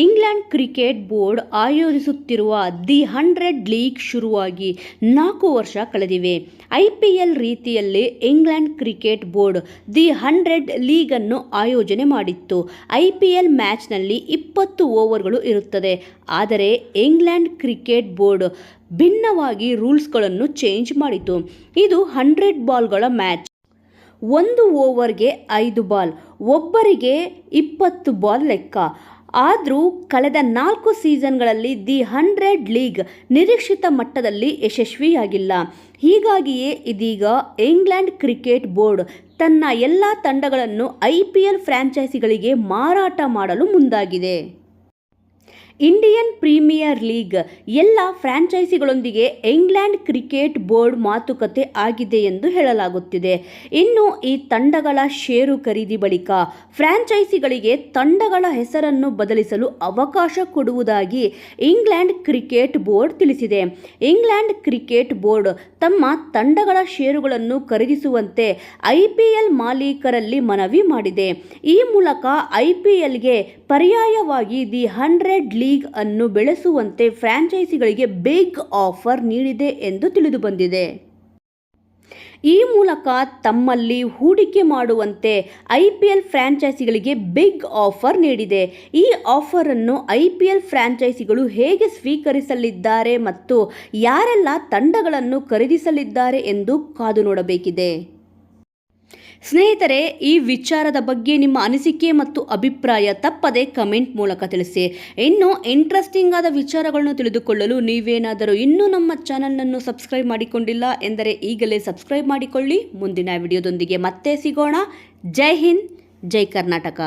England cricket board ಆಯೋಜಿಸುತ್ತಿರುವ the hundred league ಶುರುವಾಗಿ ನಾಲ್ಕು ವರ್ಷ ಕಳೆದಿವೆ. ಐ ಪಿ ಎಲ್ ರೀತಿಯಲ್ಲಿ England cricket board the hundred ಲೀಗನ್ನು ಆಯೋಜನೆ ಮಾಡಿತ್ತು. ಐ ಪಿ ಎಲ್ ಮ್ಯಾಚ್ನಲ್ಲಿ ಇಪ್ಪತ್ತು ಓವರ್ಗಳು ಇರುತ್ತದೆ. ಆದರೆ ಇಂಗ್ಲೆಂಡ್ ಕ್ರಿಕೆಟ್ ಬೋರ್ಡ್ ಭಿನ್ನವಾಗಿ ರೂಲ್ಸ್ಗಳನ್ನು ಚೇಂಜ್ ಮಾಡಿತು. ಇದು ಹಂಡ್ರೆಡ್ ಬಾಲ್ಗಳ ಮ್ಯಾಚ್. ಒಂದು ಓವರ್ಗೆ ಐದು ಬಾಲ್, ಒಬ್ಬರಿಗೆ ಇಪ್ಪತ್ತು ಬಾಲ್ ಲೆಕ್ಕ. ಆದರೂ ಕಳೆದ ನಾಲ್ಕು ಸೀಸನ್ಗಳಲ್ಲಿ ದಿ ಹಂಡ್ರೆಡ್ ಲೀಗ್ ನಿರೀಕ್ಷಿತ ಮಟ್ಟದಲ್ಲಿ ಯಶಸ್ವಿಯಾಗಿಲ್ಲ. ಹೀಗಾಗಿಯೇ ಇದೀಗ ಇಂಗ್ಲೆಂಡ್ ಕ್ರಿಕೆಟ್ ಬೋರ್ಡ್ ತನ್ನ ಎಲ್ಲ ತಂಡಗಳನ್ನು ಐ ಪಿ ಎಲ್ ಫ್ರ್ಯಾಂಚೈಸಿಗಳಿಗೆ ಮಾರಾಟ ಮಾಡಲು ಮುಂದಾಗಿದೆ. ಇಂಡಿಯನ್ ಪ್ರೀಮಿಯರ್ ಲೀಗ್ ಎಲ್ಲ ಫ್ರ್ಯಾಂಚೈಸಿಗಳೊಂದಿಗೆ ಇಂಗ್ಲೆಂಡ್ ಕ್ರಿಕೆಟ್ ಬೋರ್ಡ್ ಮಾತುಕತೆ ಆಗಿದೆ ಎಂದು ಹೇಳಲಾಗುತ್ತಿದೆ. ಇನ್ನು ಈ ತಂಡಗಳ ಷೇರು ಖರೀದಿ ಬಳಿಕ ಫ್ರ್ಯಾಂಚೈಸಿಗಳಿಗೆ ತಂಡಗಳ ಹೆಸರನ್ನು ಬದಲಿಸಲು ಅವಕಾಶ ಕೊಡುವುದಾಗಿ ಇಂಗ್ಲೆಂಡ್ ಕ್ರಿಕೆಟ್ ಬೋರ್ಡ್ ತಿಳಿಸಿದೆ. ಇಂಗ್ಲೆಂಡ್ ಕ್ರಿಕೆಟ್ ಬೋರ್ಡ್ ತಮ್ಮ ತಂಡಗಳ ಷೇರುಗಳನ್ನು ಖರೀದಿಸುವಂತೆ ಐಪಿಎಲ್ ಮಾಲೀಕರಲ್ಲಿ ಮನವಿ ಮಾಡಿದೆ. ಈ ಮೂಲಕ ಐಪಿಎಲ್ಗೆ ಪರ್ಯಾಯವಾಗಿ ದಿ ಹಂಡ್ರೆಡ್ ಲೀಗ್ ಅನ್ನು ಬೆಳೆಸುವಂತೆ ಫ್ರ್ಯಾಂಚೈಸಿಗಳಿಗೆ ಬಿಗ್ ಆಫರ್ ನೀಡಿದೆ ಎಂದು ತಿಳಿದುಬಂದಿದೆ. ಈ ಮೂಲಕ ತಮ್ಮಲ್ಲಿ ಹೂಡಿಕೆ ಮಾಡುವಂತೆ ಐ ಪಿ ಎಲ್ ಫ್ರ್ಯಾಂಚೈಸಿಗಳಿಗೆ ಬಿಗ್ ಆಫರ್ ನೀಡಿದೆ. ಈ ಆಫರನ್ನು ಐ ಪಿ ಎಲ್ ಫ್ರ್ಯಾಂಚೈಸಿಗಳು ಹೇಗೆ ಸ್ವೀಕರಿಸಲಿದ್ದಾರೆ ಮತ್ತು ಯಾರೆಲ್ಲ ತಂಡಗಳನ್ನು ಖರೀದಿಸಲಿದ್ದಾರೆ ಎಂದು ಕಾದು ನೋಡಬೇಕಿದೆ. ಸ್ನೇಹಿತರೆ, ಈ ವಿಚಾರದ ಬಗ್ಗೆ ನಿಮ್ಮ ಅನಿಸಿಕೆ ಮತ್ತು ಅಭಿಪ್ರಾಯ ತಪ್ಪದೆ ಕಮೆಂಟ್ ಮೂಲಕ ತಿಳಿಸಿ. ಇನ್ನು ಇಂಟ್ರೆಸ್ಟಿಂಗ್ ಆದ ವಿಚಾರಗಳನ್ನು ತಿಳಿದುಕೊಳ್ಳಲು ನೀವೇನಾದರೂ ಇನ್ನೂ ನಮ್ಮ ಚಾನಲನ್ನು ಸಬ್ಸ್ಕ್ರೈಬ್ ಮಾಡಿಕೊಂಡಿಲ್ಲ ಎಂದರೆ ಈಗಲೇ ಸಬ್ಸ್ಕ್ರೈಬ್ ಮಾಡಿಕೊಳ್ಳಿ. ಮುಂದಿನ ವಿಡಿಯೋದೊಂದಿಗೆ ಮತ್ತೆ ಸಿಗೋಣ. ಜೈ ಹಿಂದ್, ಜೈ ಕರ್ನಾಟಕ.